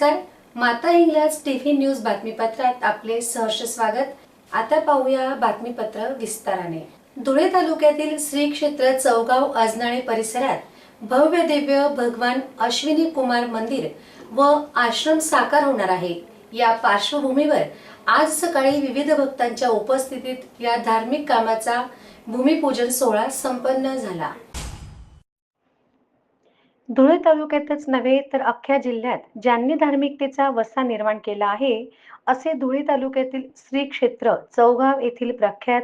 नमस्कार. माता Inglaj TV news बातमीपत्रात आपले सहर्ष स्वागत. आता पाहूया बातमीपत्र विस्ताराने. धुळे तालुक्यातील श्री क्षेत्र चौगाव अजनाळे परिसरात भव्य दिव्य भगवान अश्विनी कुमार मंदिर व आश्रम साकार होणार आहे. या पार्श्वभूमीवर आज सकाळी विविध भक्तांच्या उपस्थितीत या धार्मिक कामाचा भूमिपूजन सोहळा संपन्न झाला. धुळे तालुक्यातच नव्हे तर अख्ख्या जिल्ह्यात ज्यांनी धार्मिकतेचा वसा निर्माण केला आहे असे धुळे तालुक्यातील श्री क्षेत्र चौगाव येथील प्रख्यात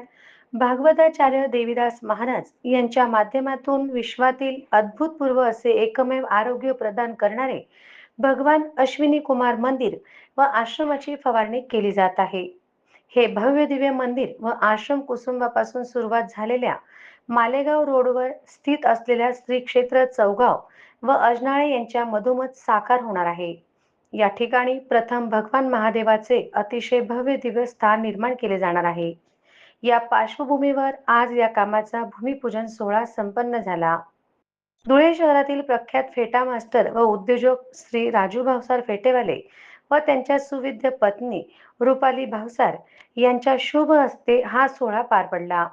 भागवताचार्य देवीदास महाराज यांच्या माध्यमातून विश्वातील अद्भुतपूर्व असे एकमेव आरोग्य प्रदान करणारे भगवान अश्विनी कुमार मंदिर व आश्रमाची फवारणी केली जात आहे. हे भव्य दिव्य मंदिर व आश्रम कुसुंबापासून सुरुवात झालेल्या मालेगाव रोडवर स्थित असलेल्या श्री क्षेत्र चौगाव व अजनाळे यांच्या मधोमध साकार होणार आहे. या ठिकाणी प्रथम भगवान महादेवाचे अतिशय भव्य दिव्य स्थान निर्माण केले जाणार आहे. या पार्श्वभूमीवर आज या कामाचा भूमिपूजन सोहळा संपन्न झाला. धुळे शहरातील प्रख्यात फेटा मास्टर व उद्योजक श्री राजू भावसार फेटेवाले व त्यांच्या सुविद्य पत्नी रुपाली भावसार यांच्या शुभ हस्ते हा सोहळा पार पडला.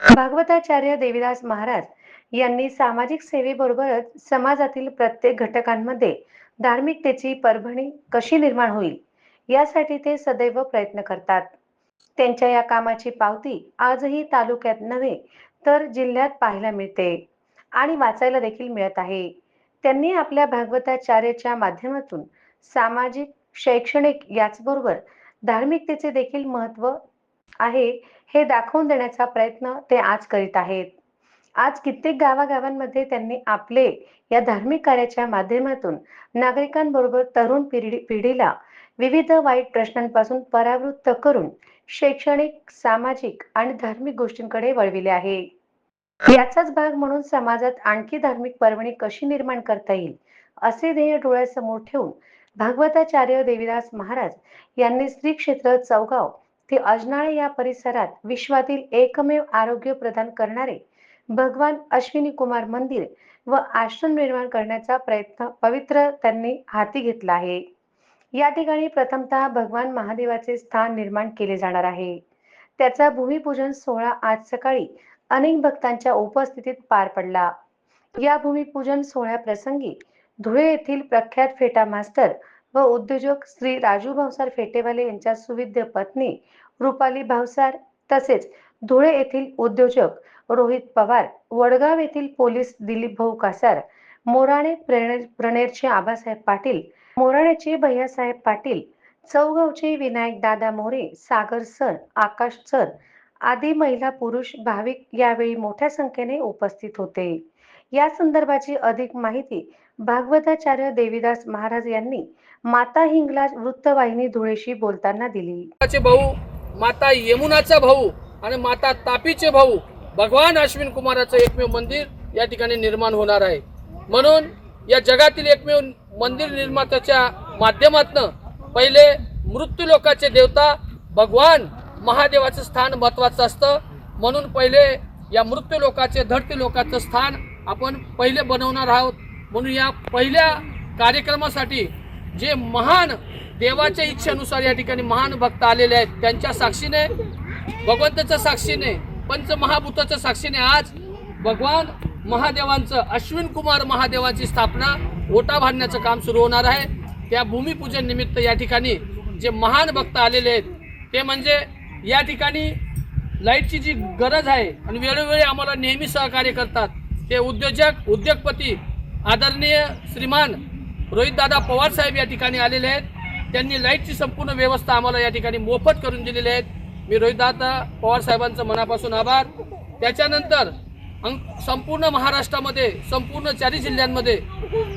भागवताचार्य देविदास महाराज यांनी सामाजिक सेवेबरोबरच समाजातील प्रत्येक घटकांमध्ये धार्मिकतेची परभणी कशी निर्माण होईल यासाठी ते सदैव प्रयत्न करतात. त्यांच्या या कामाची पावती आजही तालुक्यात नव्हे तर जिल्ह्यात पाहायला मिळते आणि वाचायला देखील मिळत आहे. त्यांनी आपल्या भागवताचार्याच्या माध्यमातून सामाजिक शैक्षणिक याचबरोबर धार्मिकतेचे देखील महत्त्व आहे हे दाखवून देण्याचा प्रयत्न ते आज करीत आहेत. आज कित्येक गावागावांमध्ये त्यांनी आपले या धार्मिक कार्याच्या माध्यमातून नागरिकांबरोबर तरुण पिढी पिढीला विविध वाईट प्रश्नांपासून परावृत्त करून शैक्षणिक सामाजिक आणि धार्मिक गोष्टींकडे वळविले आहे. याचाच भाग म्हणून समाजात आणखी धार्मिक पर्वणी कशी निर्माण करता येईल असे ध्येय डोळ्यासमोर ठेवून भागवताचार्य देविदास महाराज यांनी श्री क्षेत्र चौगाव ते अजनाळे या परिसरात विश्वातील एकमेव आरोग्य प्रदान करणारे भगवान अश्विनी कुमार मंदिर व आश्रम निर्माण करण्याचा प्रयत्न पवित्र त्यांनी हाती घेतला आहे. या ठिकाणी प्रथमतः भगवान महादेवाचे स्थान निर्माण केले जाणार आहे. त्याचा भूमिपूजन सोहळा आज सकाळी अनेक भक्तांच्या उपस्थितीत पार पडला. या भूमिपूजन सोहळ्याप्रसंगी धुळे येथील प्रख्यात फेटा मास्टर व उद्योजक श्री राजू भावसार फेटेवाले यांच्या सुविद्य पत्नी रुपाली भावसार तसेच धुळे येथील उद्योजक रोहित पवार वडगाव येथील पोलीस दिलीप भाऊ कासार मोराणे प्रणेरचे आबासाहेब पाटील मोराण्याचे भैयासाहेब पाटील चौगावचे विनायक दादा मोरे सागर सर आकाश सर आदी महिला पुरुष भाविक यावेळी मोठ्या संख्येने उपस्थित होते. या संदर्भाची अधिक माहिती भागवताचार्य देवीदास महाराज यांनी माता हिंगलाज वृत्तवाहिनी धुळेशी बोलताना दिली. भाऊ माता यमुनाचा भाऊ आणि माता तापीचे भाऊ भगवान अश्विन कुमाराचं एकमेव मंदिर या ठिकाणी निर्माण होणार आहे. म्हणून या जगातील एकमेव मंदिर निर्मात्याच्या माध्यमातनं पहिले मृत्यू लोकाचे देवता भगवान महादेवाचं स्थान महत्वाचं असतं. म्हणून पहिले या मृत्यू लोकाचे धरती लोकाचं स्थान आपण पहिले बनवणार आहोत. म्हणून या पहिल्या कार्यक्रमासाठी जे महान देवाच्या इच्छेनुसार या ठिकाणी महान भक्त आलेले आहेत त्यांच्या साक्षीने भगवंताच्या साक्षीने पंचमहाभूताच्या साक्षीने आज भगवान महादेवांचं अश्विन कुमार महादेवाची स्थापना ओटा बांधण्याचं काम सुरू होणार आहे. त्या भूमिपूजन निमित्त या ठिकाणी जे महान भक्त आलेले आहेत ते म्हणजे या ठिकाणी लाईटची जी गरज आहे आणि वेळोवेळी आम्हाला नेहमी सहकार्य करतात ते उद्योजक उद्योगपती आदरणीय श्रीमान रोहितदादा पवार साहेब या ठिकाणी आलेले आहेत. त्यांनी लाईटची संपूर्ण व्यवस्था आम्हाला या ठिकाणी मोफत करून दिलेली आहेत. मी रोहितदादा पवार साहेबांचं मनापासून आभार. त्याच्यानंतर अंग- संपूर्ण महाराष्ट्रामध्ये संपूर्ण चारही जिल्ह्यांमध्ये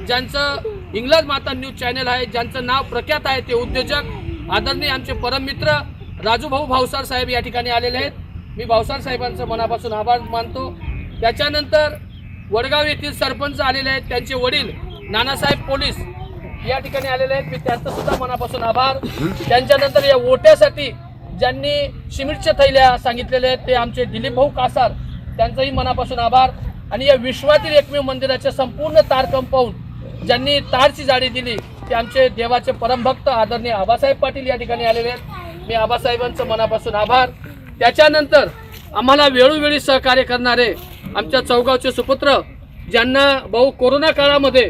ज्यांचं इंग्लज माता न्यूज चॅनल आहे ज्यांचं नाव प्रख्यात आहे ते उद्योजक आदरणीय आमचे परममित्र राजूभाऊ भावसार साहेब या ठिकाणी आलेले आहेत. मी भावसार साहेबांचं मनापासून आभार मानतो. त्याच्यानंतर वडगाव येथील सरपंच आलेले आहेत त्यांचे वडील नानासाहेब पोलीस या ठिकाणी आलेले आहेत. मी त्यांचं सुद्धा मनापासून आभार. त्यांच्यानंतर या ओट्यासाठी ज्यांनी शिमिटच्या थैल्या सांगितलेल्या आहेत ते आमचे दिलीप भाऊ कासार त्यांचंही मनापासून आभार. आणि या विश्वातील एकमेव मंदिराच्या संपूर्ण तार कंपाऊंड ज्यांनी तारची जाडी दिली ते आमचे देवाचे परमभक्त आदरणीय आबासाहेब पाटील या ठिकाणी आलेले आहेत. मी आबासाहेबांचं मनापासून आभार. त्याच्यानंतर आम्हाला वेळोवेळी सहकार्य करणारे आमच्या चौगावचे सुपुत्र ज्यांना भाऊ कोरोना काळामध्ये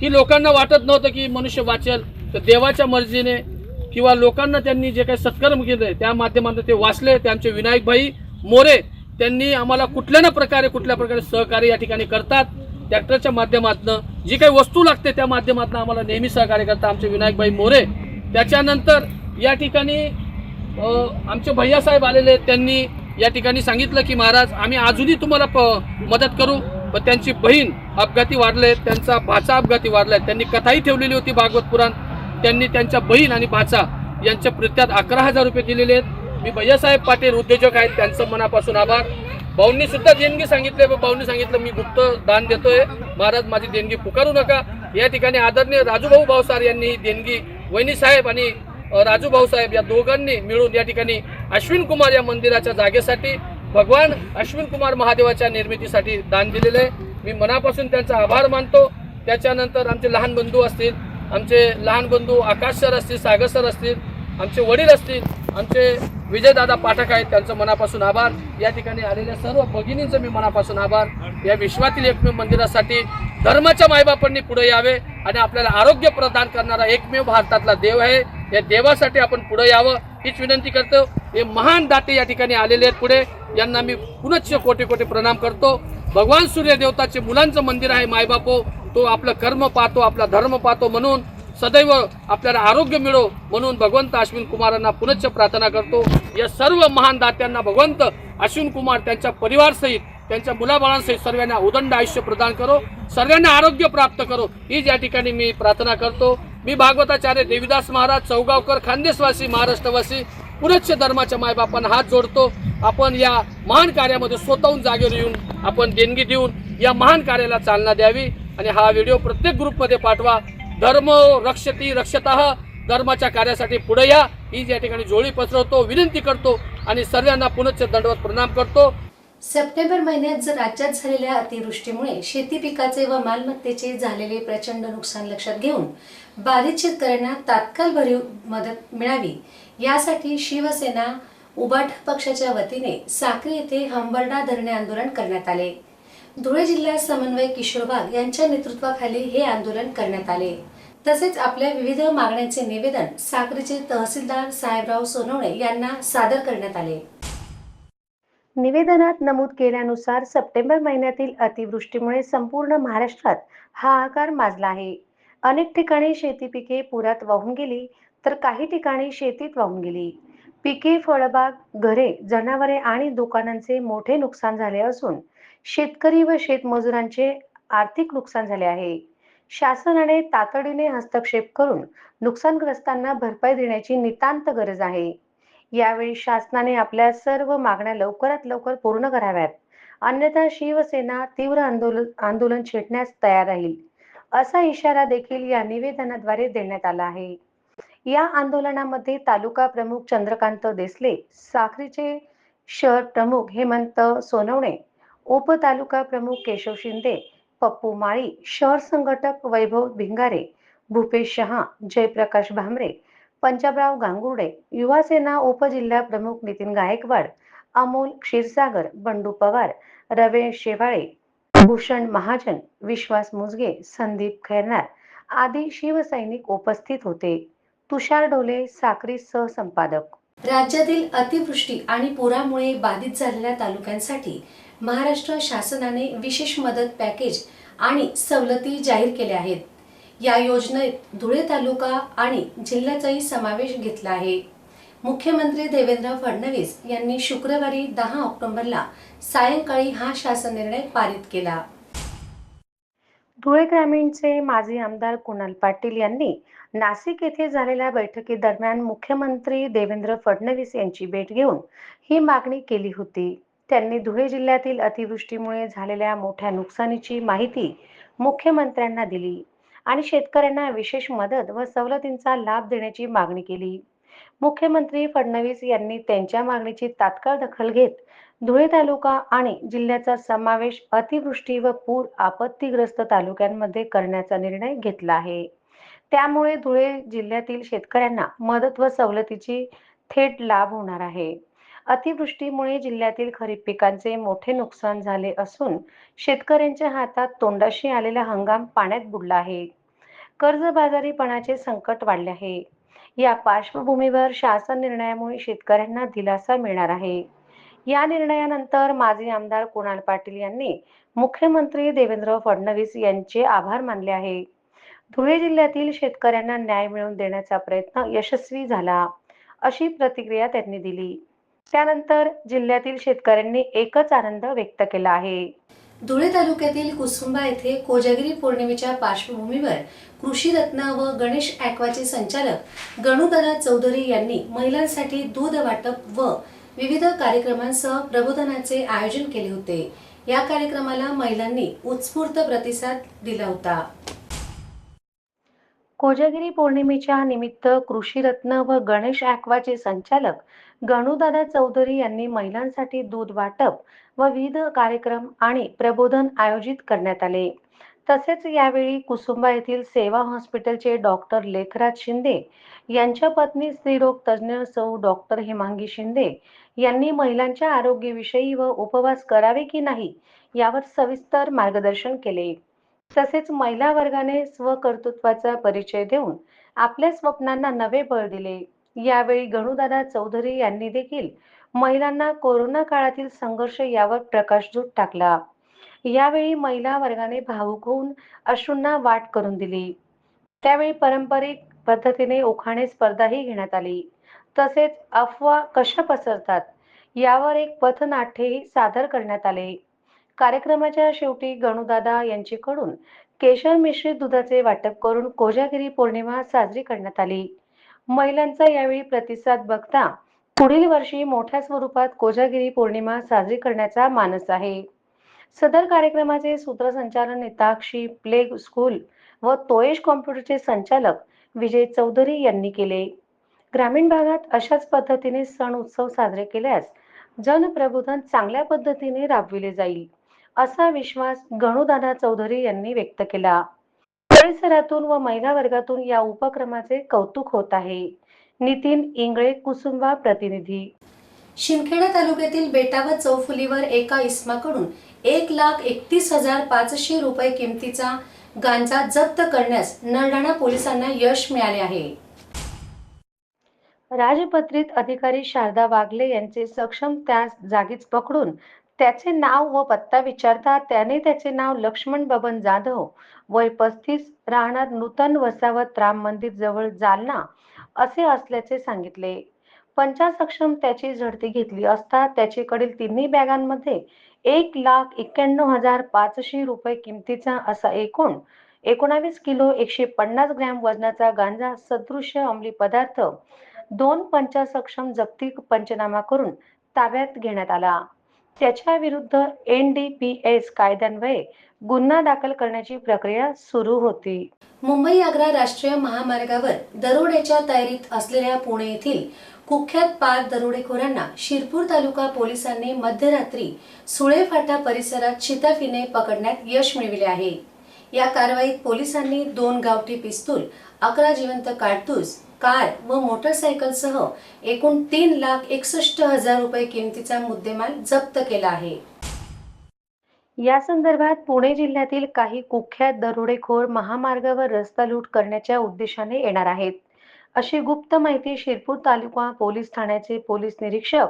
की लोकांना वाटत नव्हतं की मनुष्य वाचेल तर देवाच्या मर्जीने किंवा लोकांना त्यांनी जे काही सत्कर्म केले त्या माध्यमातून ते वाचले. ते आमचे मोरे त्यांनी आम्हाला कुठल्या ना प्रकारे कुठल्या प्रकारे सहकार्य या ठिकाणी करतात ट्रॅक्टरच्या माध्यमातून जी काही वस्तू लागते त्या माध्यमातून आम्हाला नेहमी सहकार्य करतात आमचे विनायकभाई मोरे. त्याच्यानंतर या ठिकाणी आमचे भैयासाहेब आलेले त्यांनी या ठिकाणी सांगितलं की महाराज आम्ही अजूनही तुम्हाला प मदत करू पण त्यांची बहीण अपघाती वाढले त्यांचा भाचा अपघाती वाढलाय. त्यांनी कथाही ठेवलेली होती भागवत पुराण. त्यांनी त्यांच्या बहीण आणि भाचा यांच्या प्रत्यात अकरा हजार रुपये दिलेले आहेत. मी भैयासाहेब पाटील उद्योजक आहेत त्यांचं मनापासून आभार. भाऊंनी सुद्धा देणगी सांगितले भाऊंनी सांगितलं मी गुप्त दान देतोय. महाराज माझी देणगी पुकारू नका. या ठिकाणी आदरणीय राजूभाऊ भाऊसार यांनी देणगी वहिनी साहेब आणि राजू भाऊसाहेब या दोघांनी मिळून या ठिकाणी अश्विन कुमार या मंदिराच्या जागेसाठी भगवान अश्विन कुमार महादेवाच्या निर्मितीसाठी दान दिलेलं आहे. मी मनापासून त्यांचा आभार मानतो. त्याच्यानंतर आमचे लहान बंधू असतील आमचे लहान बंधू आकाश सर असतील सागर सर असतील आमचे वडील असतील आमचे विजयदादा पाठक आहेत त्यांचं मनापासून आभार. या ठिकाणी आलेल्या सर्व भगिनींचं मी मनापासून आभार. या विश्वातील एकमेव मंदिरासाठी धर्माच्या मायबापांनी पुढे यावे आणि आपल्याला आरोग्य प्रदान करणारा एकमेव भारतातला देव आहे. या देवासाठी आपण पुढे यावं हीच विनंती करतो. हे महान दाते या ठिकाणी आलेले आहेत पुढे. यांना मी पुनश्च कोटी कोटी प्रणाम करतो. भगवान सूर्य देवताचे मुलांचं मंदिर आहे मायबापो. तो आपलं कर्म पाहतो आपला धर्म पाहतो म्हणून सदैव आपल्याला आरोग्य मिळो म्हणून भगवंत अश्विन कुमारांना पुनश्च प्रार्थना करतो. या सर्व महान दात्यांना भगवंत अश्विन कुमार त्यांच्या परिवारसहित त्यांच्या मुलाबाळांसहित सर्वांना उदंड आयुष्य प्रदान करो. सर्वांना आरोग्य प्राप्त करो. ही या ठिकाणी मी प्रार्थना करतो. मी भागवताचार्य देविदास महाराज चौगावकर खानदेशवासी महाराष्ट्रवासी पुनश्च धर्माच्या मायबापांना हात जोडतो. आपण या महान कार्यामध्ये स्वतःहून जागेवर येऊन आपण देणगी देऊन या महान कार्याला चालना द्यावी. आणि हा व्हिडिओ प्रत्येक ग्रुपमध्ये पाठवा. धर्म रक्षती रक्षतः धर्माच्या कार्यासाठी पुढे या. ही या ठिकाणी जोडी पसरवतो विनंती करतो आणि सर्वांना पुनश्च दंडवत प्रणाम करतो. सप्टेंबर महिन्यात जर राज्यात झालेल्या अतिवृष्टीमुळे शेती पिकाचे व मालमत्तेचे झालेले प्रचंड नुकसान लक्षात घेऊन बाधित शेतकऱ्यांना तात्काळ भरीव मदत मिळावी. यासाठी शिवसेना उबाठ पक्षाच्या वतीने साक्री येथे हंबरडा धरणे आंदोलन करण्यात आले. धुळे जिल्ह्यात समन्वय किशोर वाघ यांच्या नेतृत्वाखाली हे आंदोलन करण्यात आले. तसेच आपल्या विविध मागण्यांचे निवेदन साक्रीचे तहसीलदार साहेबराव सोनवणे यांना सादर करण्यात आले. निवेदनात नमूद केल्यानुसार सप्टेंबर महिन्यातील अतिवृष्टीमुळे संपूर्ण महाराष्ट्रात हाहाकार माजला आहे. अनेक ठिकाणी शेती पिके पुरात वाहून गेली तर काही ठिकाणी शेतीत वाहून गेली. पिके फळबाग घरे जनावरे आणि दुकानांचे मोठे नुकसान झाले असून शेतकरी व शेतमजुरांचे आर्थिक नुकसान झाले आहे. शासनाने तातडीने हस्तक्षेप करून नुकसानग्रस्तांना भरपाई देण्याची नितांत गरज आहे. यावेळी शासनाने आपल्या सर्व मागण्या लवकरात लवकर पूर्ण कराव्यात. अन्यथा शिवसेना तीव्र आंदोलन आंदोलन छेडण्यास तयार राहील. असा इशारा देखील या निवेदनाद्वारे देण्यात आला आहे. या आंदोलनामध्ये तालुका प्रमुख चंद्रकांत देसले साखरीचे शहर प्रमुख हेमंत सोनवणे उप तालुका प्रमुख केशव शिंदे पप्पू माळी शहर संघटक वैभव भिंगारे भूपेश शहा जयप्रकाश भामरे पंजाबराव गांगुर्डे युवासेना उपजिल्हा प्रमुख नितीन गायकवाड अमोल क्षीरसागर बंडू पवार रवेश शेवाळे भूषण महाजन विश्वास मुजगे संदीप खैरनार आदी शिवसैनिक उपस्थित होते. तुषार डोले साक्री सहसंपादक. राज्यातील अतिवृष्टी आणि पुरामुळे बाधित झालेल्या तालुक्यांसाठी महाराष्ट्र शासनाने विशेष मदत पॅकेज आणि सवलती जाहीर केल्या आहेत. या योजनेत धुळे तालुका आणि जिल्ह्याचाही समावेश घेतला आहे. मुख्यमंत्री देवेंद्र फडणवीस यांनी शुक्रवारी दहा ऑक्टोबरला सायंकाळी हा शासन निर्णय पारित केला. धुळे ग्रामीणचे माजी आमदार कुणाल पाटील यांनी नाशिक येथे झालेल्या बैठकीदरम्यान मुख्यमंत्री देवेंद्र फडणवीस यांची भेट घेऊन ही मागणी केली होती. त्यांनी धुळे जिल्ह्यातील अतिवृष्टीमुळे झालेल्या मोठ्या नुकसानीची माहिती मुख्यमंत्र्यांना दिली आणि शेतकऱ्यांना विशेष मदत व सवलतींचा लाभ देण्याची मागणी केली. मुख्यमंत्री फडणवीस यांनी त्यांच्या मागणीची तात्काळ दखल घेत धुळे तालुका आणि जिल्ह्याचा समावेश अतिवृष्टी व पूर आपत्तीग्रस्त तालुक्यांमध्ये करण्याचा निर्णय घेतला आहे. त्यामुळे धुळे जिल्ह्यातील शेतकऱ्यांना मदत व सवलतीची थेट लाभ होणार आहे. अतिवृष्टीमुळे जिल्ह्यातील खरीप पिकांचे मोठे नुकसान झाले असून शेतकऱ्यांच्या हातात तोंडाशी आलेला हंगाम पाण्यात बुडला आहे. कर्जबाजारीपणाचे संकट वाढले आहे. या पार्श्वभूमीवर शासन निर्णयामुळे शेतकऱ्यांना दिलासा मिळणार आहे. या निर्णयानंतर माजी आमदार कुणाल पाटील यांनी मुख्यमंत्री देवेंद्र फडणवीस यांचे आभार मानले आहे. धुळे जिल्ह्यातील शेतकऱ्यांना न्याय मिळवून देण्याचा प्रयत्न यशस्वी झाला अशी प्रतिक्रिया त्यांनी दिली. त्यानंतर जिल्ह्यातील शेतकऱ्यांनी एकच आनंद व्यक्त केला आहे. धुळे तालुक्यातील कुसुंबा येथे कोजागिरी पौर्णिमेच्या पार्श्वभूमीवर कृषी रत्न व गणेश ॲक्वाचे संचालक गणुदादा चौधरी यांनी महिलांसाठी दूध वाटप व विविध कार्यक्रमांसह प्रबोधनाचे आयोजन केले होते. या कार्यक्रमाला महिलांनी उत्स्फूर्त प्रतिसाद दिला होता. कोजागिरी पौर्णिमेच्या निमित्त कृषीरत्न व गणेश ॲक्वाचे संचालक गणूदादा चौधरी यांनी महिलांसाठी दूध वाटप व विविध कार्यक्रम आणि प्रबोधन आयोजित करण्यात आले. तसेच यावेळी कुसुंबा येथील सेवा हॉस्पिटलचे डॉक्टर लेखराज शिंदे यांच्या पत्नी स्त्रीरोग तज्ज्ञ सौ डॉक्टर हेमांगी शिंदे यांनी महिलांच्या आरोग्याविषयी व उपवास करावे की नाही यावर सविस्तर मार्गदर्शन केले. तसेच महिला वर्गाने स्वकर्तृत्वाचा परिचय देऊन आपल्या स्वप्नांना नवे बळ दिले. यावेळी गणुदादा चौधरी यांनी देखील महिलांना कोरोना काळातील संघर्ष यावर प्रकाशझोत टाकला. यावेळी महिला वर्गाने भावुक होऊन अश्रूंना वाट करून दिली. त्यावेळी पारंपरिक पद्धतीने उखाणे स्पर्धाही घेण्यात आली. तसेच अफवा कशा पसरतात यावर एक पथनाट्यही सादर करण्यात आले. कार्यक्रमाच्या शेवटी गणूदादा यांच्याकडून केशर मिश्रित दुधाचे वाटप करून कोजागिरी पौर्णिमा साजरी करण्यात आली. महिलांचा यावेळी प्रतिसाद बघता पुढील वर्षी मोठ्या स्वरूपात कोजागिरी पौर्णिमा साजरी करण्याचा मानस आहे. सदर कार्यक्रमाचे सूत्रसंचालन नेताक्षी प्ले स्कूल व तोयेश कॉम्प्युटरचे संचालक विजय चौधरी यांनी केले. ग्रामीण भागात अशाच पद्धतीने सण उत्सव साजरे केल्यास जनप्रबोधन चांगल्या पद्धतीने राबविले जाईल. असा विश्वास गणुदादा चौधरी यांनी व्यक्त केला. परिसरातून व महिला वर्गातून या उपक्रमाचे कौतुक होत आहे. नितीन इंगळे कुसुंबा प्रतिनिधी. शिंदखेडा तालुक्यातील बेटा व चौफुलीवर एका इस्माकडून एक लाख एकतीस हजार पाचशे रुपये किमतीचा गांजा जप्त करण्यास नरडाणा पोलिसांना यश मिळाले आहे. राजपत्रित अधिकारी शारदा वागले यांचे सक्षम त्यास जागीच पकडून त्याचे नाव व पत्ता विचारता त्याने त्याचे नाव लक्ष्मण बबन जाधव वय पस्तीस राहणार नूतन वसावत राम मंदिर जवळ जालना असे असल्याचे सांगितले. पंचासक्षम त्याची झडती घेतली असता त्याच्याकडील तिन्ही बॅगांमध्ये एक लाख एक्क्याण्णव हजार पाचशे रुपये किमतीचा असा एकूण एकोणावीस किलो एकशे पन्नास ग्रॅम वजनाचा गांजा सदृश्य अंमली पदार्थ दोन पंचासक्षम जप्ती पंचनामा करून ताब्यात घेण्यात आला. त्याच्या विरुद्ध एन डी पी एस कायद्यान्वये गुन्हा दाखल करण्याची प्रक्रिया सुरू होती. मुंबई आग्रा राष्ट्रीय महामार्गावर दरोड्याच्या तयारीत असलेल्या पुणे येथील कुख्यात पाच दरोडेखोरांना शिरपूर तालुका पोलिसांनी मध्यरात्री सुळे फाटा परिसरात शिताफीने पकडण्यात यश मिळविले आहे. या कारवाईत पोलिसांनी दोन गावठी पिस्तूल अकरा जिवंत काडतूस कार व मोटरसायकलसह एकूण तीन लाख एकसष्ट हजार रुपये किमतीचा मुद्देमाल जप्त केला आहे. या संदर्भात पुणे जिल्ह्यातील काही कुख्यात दरोडेखोर महामार्गावर रस्ता लूट करण्याच्या उद्देशाने येणार आहेत. अशी गुप्त माहिती शिरपूर तालुका पोलीस ठाण्याचे पोलीस निरीक्षक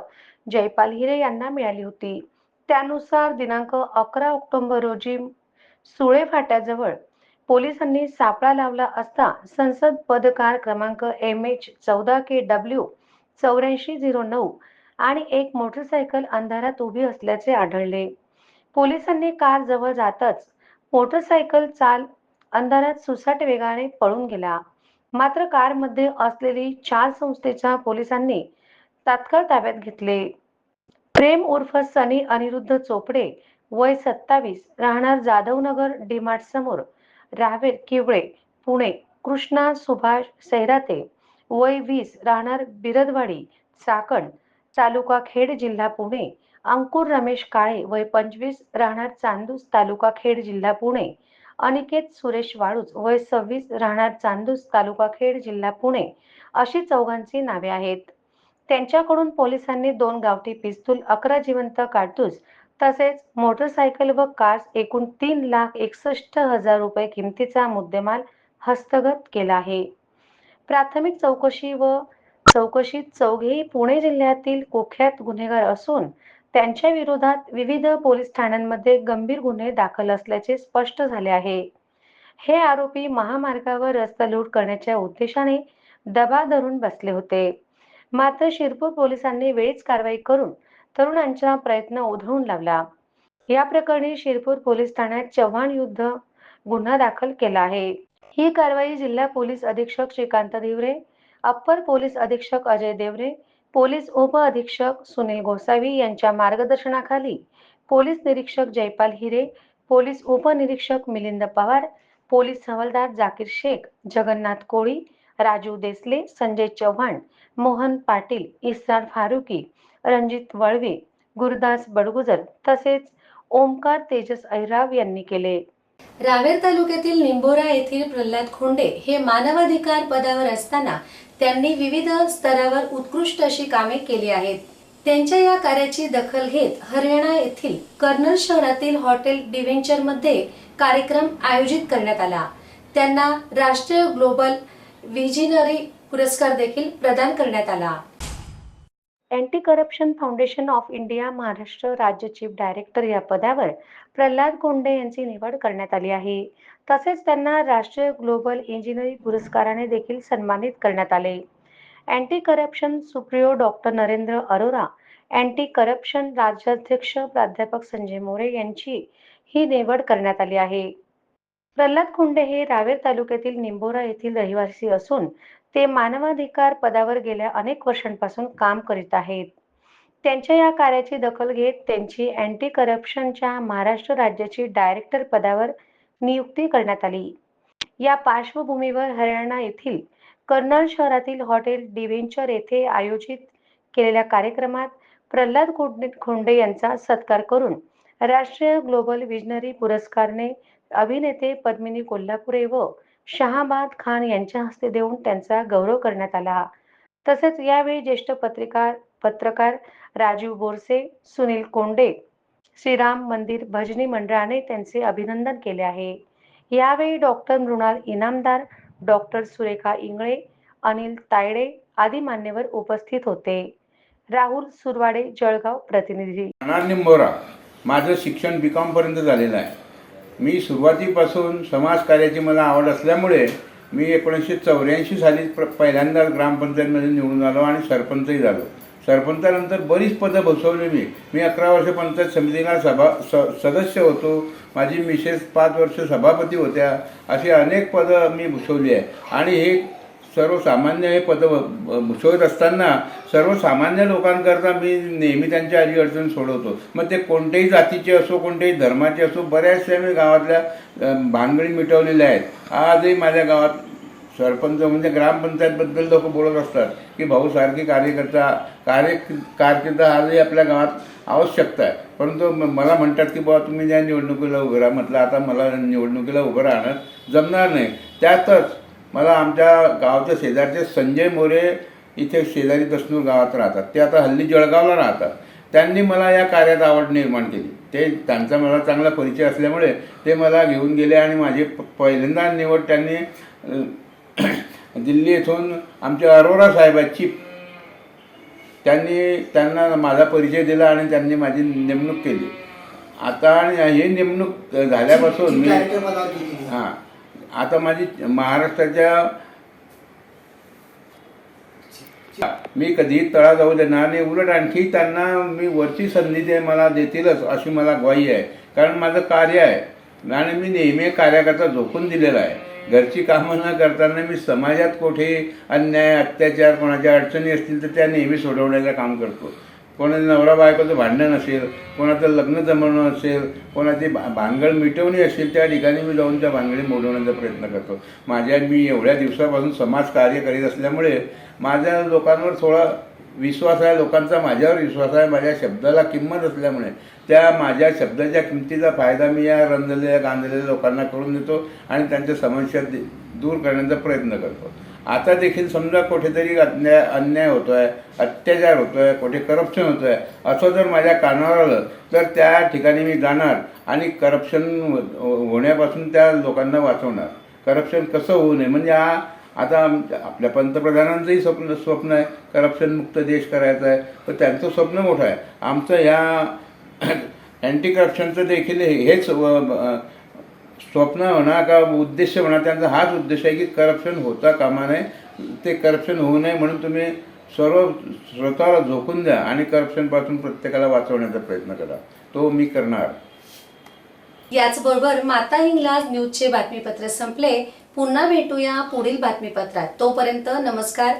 जयपाल हिरे यांना मिळाली होती. त्यानुसार दिनांक अकरा ऑक्टोबर रोजी सुळे फाट्याजवळ पोलिसांनी सापळा लावला असता संसद पदकार क्रमांक एम एच चौदा के डब्ल्यू चौऱ्याऐंशी झिरो नऊ आणि एक मोटरसायकल अंधारात उभी असल्याचे आढळले. पोलिसांनी कार जवळ जातच मोटरसायकल चाल अंधारात सुसाट वेगाने पळून गेला. मात्र कारमध्ये असलेली चार संस्थेच्या पोलिसांनी तात्काळ ताब्यात घेतले. प्रेम उर्फ सनी अनिरुद्ध चोपडे वय सत्तावीस राहणार जाधवनगर डीमार्ट समोर रावेर किवळे पुणे कृष्णा सुभाष सैराते वय वीस राहणार बिरदवाडी चाकण तालुका खेड जिल्हा पुणे. अंकुर रमेश काळे वय पंचवीस राहणार चांदूस तालुका खेड जिल्हा पुणे. अनिकेत सुरेश वाळूज वय सव्वीस राहणार चांदूस तालुका खेड जिल्हा पुणे. अशी चौघांची नावे आहेत. त्यांच्याकडून पोलिसांनी दोन गावठी पिस्तूल अकरा जिवंत काडतूस तसेच मोटरसायकल व कार्स एकूण तीन लाख एकसष्ट हजार रुपये किमतीचा मुद्देमाल हस्तगत केला आहे. प्राथमिक चौकशी व चौकशीत चौघेही पुणे जिल्ह्यातील कुख्यात गुन्हेगार असून त्यांच्या विरोधात विविध पोलीस ठाण्यांमध्ये गंभीर गुन्हे दाखल असल्याचे स्पष्ट झाले आहे. हे आरोपी महामार्गावर रस्ता लूट करण्याच्या उद्देशाने दबा धरून बसले होते. मात्र शिरपूर पोलिसांनी वेळीच कारवाई करून तरुणांचा प्रयत्न उधळून लावला. या प्रकरणी शिरपूर पोलीस ठाण्यात चव्हाण युद्ध गुन्हा दाखल केला आहे. ही कारवाई जिल्हा पोलीस अधीक्षक श्रीकांत देवरे अप्पर पोलीस अधीक्षक अजय देवरे पोलीस उप अधीक्षक सुनील गोसावी यांच्या मार्गदर्शनाखाली पोलीस निरीक्षक जयपाल हिरे पोलीस उपनिरीक्षक मिलिंद पवार पोलीस हवालदार जाकीर शेख जगन्नाथ कोळी राजू देसले संजय चव्हाण मोहन पाटील इस्रार फारुकी रणजित वळवी गुरुदास बडगुजर तसेच ओमकार तेजस ऐराव यांनी केले. रावेर तालुक्यातील निंबोरा येथील प्रल्हाद खोंडे हे मानवाधिकार पदावर असताना त्यांनी विविध स्तरावर उत्कृष्ट अशी कामे केली आहेत. त्यांच्या या कार्याची दखल घेत हरियाणा येथील कर्नल शहरातील हॉटेल डिव्हेंचरमध्ये कार्यक्रम आयोजित करण्यात आला. त्यांना राष्ट्रीय ग्लोबल विजिनरी पुरस्कार देखील प्रदान करण्यात आला. Anti corruption foundation of India Maharashtra राज्य चीफ डायरेक्टर या पदावर प्रल्हाद गोंडे यांची निवड करण्यात आली आहे. तसेच त्यांना राष्ट्रीय ग्लोबल इंजिनिअरिंग पुरस्काराने देखील सन्मानित करण्यात आले. Anti corruption supremo doctor Narendra Arora anti corruption राज्याध्यक्ष प्राध्यापक संजय मोरे यांची ही निवड करण्यात आली आहे. प्रल्हाद खुंडे हे रावेर तालुक्यातील निंबोरा येथील रहिवासी असून ते मानवाधिकार पदावर गेल्या अनेक वर्षांपासून काम करीत आहेत. त्यांच्या या कार्याची दखल घेत त्यांची अँटी करप्शनच्या महाराष्ट्र राज्याची डायरेक्टर पदावर नियुक्ती करण्यात आली. या पार्श्वभूमीवर हरियाणा येथील कर्नल शहरातील हॉटेल डिव्हेंचर येथे आयोजित केलेल्या कार्यक्रमात प्रल्हाद खोंडे यांचा सत्कार करून राष्ट्रीय ग्लोबल विजनरी पुरस्कारने अभिनेते पद्मिनी कोल्हापुरे व शहाबाद खान यांच्या हस्ते देऊन त्यांचा गौरव करण्यात आला. तसेच यावेळी ज्येष्ठ पत्रकार पत्रकार राजीव बोरसे सुनील कोंडे श्रीराम मंदिर भजनी मंडळाने त्यांचे अभिनंदन केले आहे. यावेळी डॉक्टर मृणाल इनामदार डॉक्टर सुरेखा इंगळे अनिल तायडे आदी मान्यवर उपस्थित होते. राहुल सुरवाडे जळगाव प्रतिनिधी. माझं शिक्षण बीकॉम पर्यंत झालेलं आहे. मी सुरुवातीपासून समाजकार्याची मला आवड असल्यामुळे मी एकोणीसशे चौऱ्याऐंशी साली प्र पहिल्यांदा ग्रामपंचायतमध्ये निवडून आलो आणि सरपंचही झालो. सरपंचानंतर बरीच पदं बसवली मी. मी अकरा वर्ष पंचायत समितीला सभा स सदस्य होतो. माझी मिसेस पाच वर्ष सभापती होत्या. अशी अनेक पदं मी भूषवली आहे. आणि हे सर्वसामान्य हे पद ब- असताना सर्वसामान्य लोकांकरता मी नेहमी त्यांच्या आधी अडचण सोडवतो. मग ते कोणत्याही जातीचे असो कोणत्याही धर्माचे असो बऱ्याचशा मी गावातल्या भानगडी मिटवलेल्या आहेत. आजही माझ्या गावात सरपंच म्हणजे ग्रामपंचायतबद्दल लोक बोलत असतात की भाऊ सारखी कार्यकर्ता कार्य कारकीर्द आजही आपल्या गावात आवश्यकता आहे. परंतु म- मला म्हणतात की बाबा तुम्ही ज्या निवडणुकीला उभं राहा म्हटलं आता मला निवडणुकीला उभं राहणं जमणार नाही. त्यातच मला आमच्या गावाच्या शेजारचे संजय मोरे इथे शेजारी दसनूर गावात राहतात. ते आता हल्ली जळगावला राहतात. त्यांनी मला या कार्यात आवड निर्माण केली. ते त्यांचा मला चांगला परिचय असल्यामुळे ते मला घेऊन गेले आणि माझी प- पहिल्यांदा निवड त्यांनी दिल्ली येथून आमचे अरोरा साहेब आहेत चीफ त्यांनी त्यांना माझा परिचय दिला आणि त्यांनी माझी नेमणूक केली. आता आणि ही नेमणूक झाल्यापासून मी हां. आता माझी महाराष्ट्राच्या मी कधी तळा जाऊ देणार नाही. उलट आणखी त्यांना मी वरची संधी ते मला देतीलच अशी मला ग्वाही आहे. कारण माझं कार्य आहे. आणि मी नेहमी कार्याकरता झोकून दिलेला आहे. घरची कामं न करताना मी समाजात कोठे अन्याय अत्याचार कोणाच्या अडचणी असतील तर त्या नेहमी सोडवण्याचं काम करतो. कोणाचं नवरा बायकोचं भांडण असेल कोणाचं लग्न जमवणं असेल कोणाची भा भानगड मिटवणी असेल त्या ठिकाणी मी जाऊन त्या भानगडी मोडवण्याचा प्रयत्न करतो. माझ्या मी एवढ्या दिवसापासून समाजकार्य करीत असल्यामुळे माझ्या लोकांवर थोडा विश्वास आहे लोकांचा माझ्यावर विश्वास आहे माझ्या शब्दाला किंमत असल्यामुळे. त्या माझ्या शब्दाच्या किमतीचा फायदा मी या रंजलेल्या गांजलेल्या लोकांना करून देतो आणि त्यांच्या समस्या दूर करण्याचा प्रयत्न करतो. आता देखील समजा कुठेतरी अन्याय अन्याय होतो आहे अत्याचार होतो आहे कुठे करप्शन होतो आहे असं जर माझ्या कानावर आलं तर त्या ठिकाणी मी जाणार आणि करप्शन हो, होण्यापासून त्या लोकांना वाचवणार. करप्शन कसं होऊ नये? म्हणजे हा आता आपल्या पंतप्रधानांचंही स्वप्न स्वप्न आहे करप्शन मुक्त देश करायचा आहे. तर त्यांचं स्वप्न मोठं आहे. आमचं ह्या अँटी करप्शनचं देखील हे- हेच स्वप्न म्हणा का उद्देश म्हणा त्यांचा हाच उद्देश आहे की करप्शन होता कामा नये. ते करप्शन होऊ नये म्हणून तुम्ही सर्व स्वतःला झोकून द्या आणि करप्शनपासून प्रत्येकाला वाचवण्याचा प्रयत्न करा. तो मी करणार. याचबरोबर माता इंग्लाज न्यूजचे बातमीपत्र संपले. पुन्हा भेटूया पुढील बातमीपत्रात. तोपर्यंत नमस्कार.